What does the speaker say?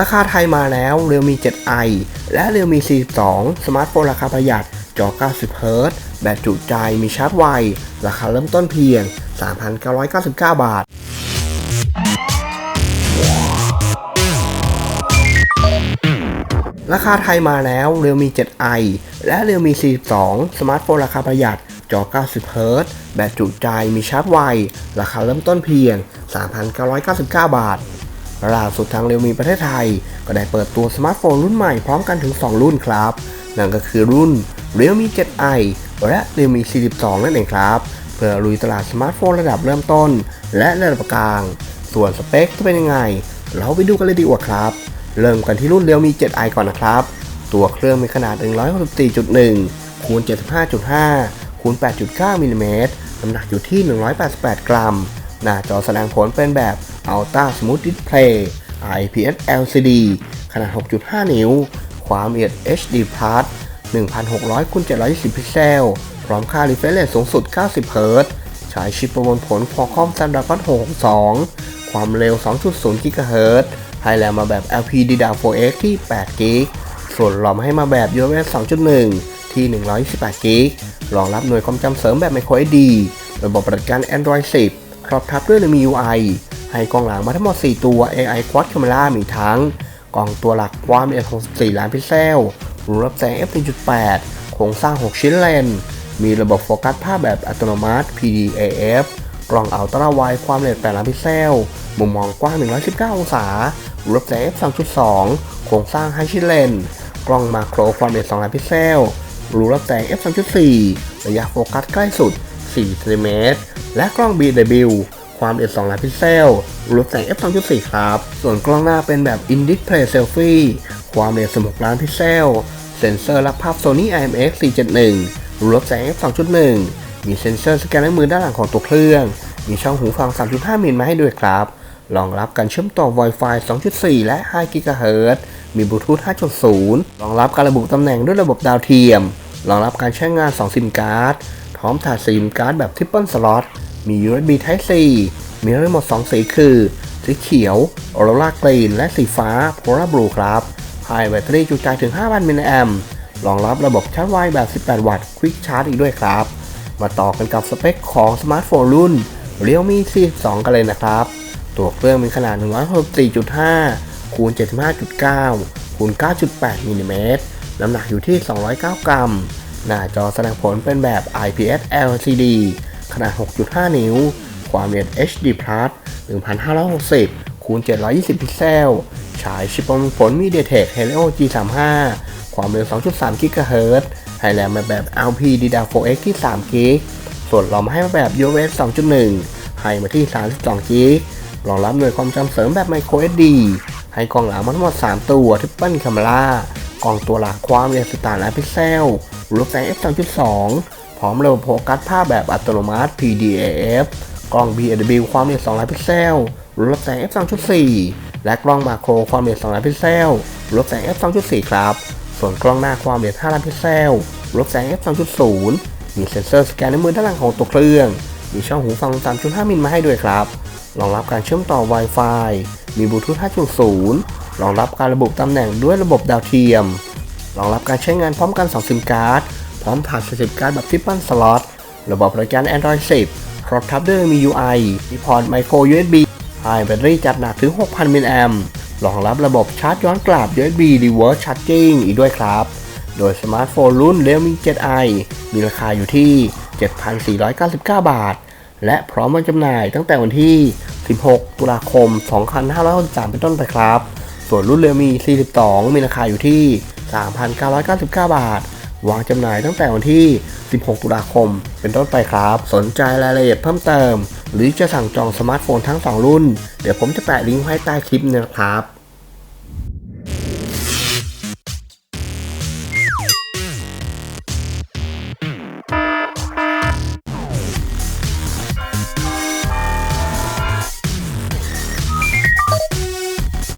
ราคาไทยมาแล้ว Realme 7i และ Realme 42 สมาร์ทโฟนราคาประหยัด จอ 90 h z แบตจุใจ มีชาร์จไว ราคาเริ่มต้นเพียง 3,999 บาทราคาไทยมาแล้ว Realme 7i และ Realme 42 สมาร์ทโฟนราคาประหยัด จอ 90 h z แบตจุใจ มีชาร์จไว ราคาเริ่มต้นเพียง 3,999 บาท ล่าสุดทาง Realme ประเทศไทย ก็ได้เปิดตัวสมาร์ทโฟนรุ่นใหม่พร้อมกันถึง 2 รุ่นครับ นั่นก็คือรุ่น Realme 7i และ Realme 42 นั่นเองครับ เพื่อลุยตลาดสมาร์ทโฟนระดับเริ่มต้น และระดับกลาง ส่วนสเปคจะเป็นยังไง เราไปดูกันเลยดีกว่าครับ เริ่มกันที่รุ่น Realme 7i ก่อนนะครับ ตัวเครื่องมีขนาด 164.1คูณ75.5คูณ8.9มิลลิเมตรน้ำหนักอยู่ที่ 188 กรัม หน้าจอแสดงผลเป็นแบบ Ultra Smooth Display IPS LCD ขนาด 6.5 นิ้ว ความละเอียด HD Plus 1600คูณ720 พิกเซล พร้อมค่า refresh rate สูงสุด 90 Hz ใช้ชิปประมวลผล Qualcomm Snapdragon 662 ความเร็ว 2.0 GHz ให้แรงมาแบบ LPDDR4X ที่8 g b ส่วนรอมให้มาแบบ UFS 2.1 ที่ 128 g b รองรับหน่วยความจำเสริมแบบ microSD ระบบปฏิบัติการ Android 10 ครอบทับด้วย MIUI ให้กล้องหลังมาทั้งหมด 4 ตัว AI Quad Camera มีทั้ง กล้องตัวหลักความละเอียด64 ล้านพิกเซลรูรับแสง f1.8 โครงสร้าง 6 ชิ้นเลน มีระบบโฟกัสภาพแบบอัตโนมัติ PDAF กล้องอัลตร้าไวความละเอียด 8 ล้านพิกเซล มุมมองกว้าง 119 องศารูรับแสง f 2.2โครงสร้าง 5 ชิ้นเลน กล้องมาโครความละเอียด 2 ล้านพิกเซลรูรับแสง f 2.4ระยะโฟกัสใกล้สุด4ซนเมตรและกล้อง BW ความละเอียด2ล้านพิกเซลรูรับแสง f 2.4ครับ ส่วนกล้องหน้าเป็นแบบ In Display Selfie ความละเอียด16ล้านพิกเซล เซ็นเซอร์รับภาพ Sony IMX 471รูรับแสง f 2.1มีเซ็นเซอร์สแกนลายมือด้านหลังของตัวเครื่อง มีช่องหูฟัง 3.5 มิลมาให้ด้วยครับรองรับการเชื่อมต่อ Wi-Fi 2.4 และ 5 GHz มีบลูทูธ 5.0 รองรับการระบุตำแหน่งด้วยระบบดาวเทียม รองรับการใช้งาน 2 ซิมการ์ด พร้อมถาดซิมการ์ดแบบ Triple Slot มี USB Type C มีทั้งหมด 2 สีคือ สีเขียว Aurora Green และสีฟ้า Polar Blue ครับให้แบตเตอรี่จุใจถึง 5,000 มิลลิแอมป์รองรับระบบชาร์จไวแบบ 18 วัตต์ Quick Charge อีกด้วยครับ มาต่อกันกับสเปคของสมาร์ทโฟนรุ่น Realme C2 กันเลยนะครับ ตัวเครื่องมีขนาด 164.5 คูณ 75.9 คูณ 9.8 มิลลิเมตร น้ำหนักอยู่ที่ 209 กรัม หน้าจอแสดงผลเป็นแบบ IPS LCD ขนาด 6.5 นิ้ว ความละเอียด HD Plus 1560คูณ720 พิกเซล ฉายชิปประมวลผล MediaTek Helio G35 ความเร็ว 2.3 GHz ให้แรงมาแบบ LPDDR4X ที่3 g b ส่วนรอมให้มาแบบ UFS 2.1 ให้มาที่ 32 g b รองรับหน่วยความจำเสริมแบบ microSD ให้กล้องหลังมาทั้งหมด 3 ตัว Triple Camera กล้องตัวหลักความละเอียด18ล้านพิกเซลรูปแสง f 2.2 ร้อมระบบโฟกัสภาพแบบอัตโนมัติ PDAF กล้อง BW ความละเอียด2ล้านพิกเซลรูปแสง f 2.4 และกล้องมาโครความละเอียด2ล้านพิกเซลรูปแสง f 2.4 ครับ ส่วนกล้องหน้าความละเอียด5ล้านพิกเซลรูปแสง f 2.0 มีเซ็นเซอร์สแกนในมือด้านหลังของตัวเครื่อง มีช่องหูฟัง 3.5 มิลมาให้ด้วยครับ รองรับการเชื่อมต่อ Wi-Fi มีบลูทูธ 5.0 รองรับการระบุตำแหน่งด้วยระบบดาวเทียม รองรับการใช้งานพร้อมกัน 2 ซิมการ์ด พร้อมถาดสิบการ์ดแบบ Triple Slot ระบบบริการ Android 10 ครอบทับด้วย MIUI มีพอร์ต Micro USB ให้แบตเตอรี่จัดหนักถึง 6,000 มิลลิแอมป์รองรับระบบชาร์จย้อนกลับ USB Reverse Charging อีกด้วยครับ โดยสมาร์ทโฟนรุ่น Realme 7i มีราคาอยู่ที่ 7,499 บาท และพร้อมวางจำหน่ายตั้งแต่วันที่ 16 ตุลาคม 2563 เป็นต้นไปครับ ส่วนรุ่น Realme 42 มีราคาอยู่ที่ 3,999 บาท วางจำหน่ายตั้งแต่วันที่ 16 ตุลาคม เป็นต้นไปครับ สนใจรายละเอียดเพิ่มเติม หรือจะสั่งจองสมาร์ทโฟนทั้ง 2 รุ่น เดี๋ยวผมจะแปะลิงก์ไว้ใต้คลิปนี้นะครับ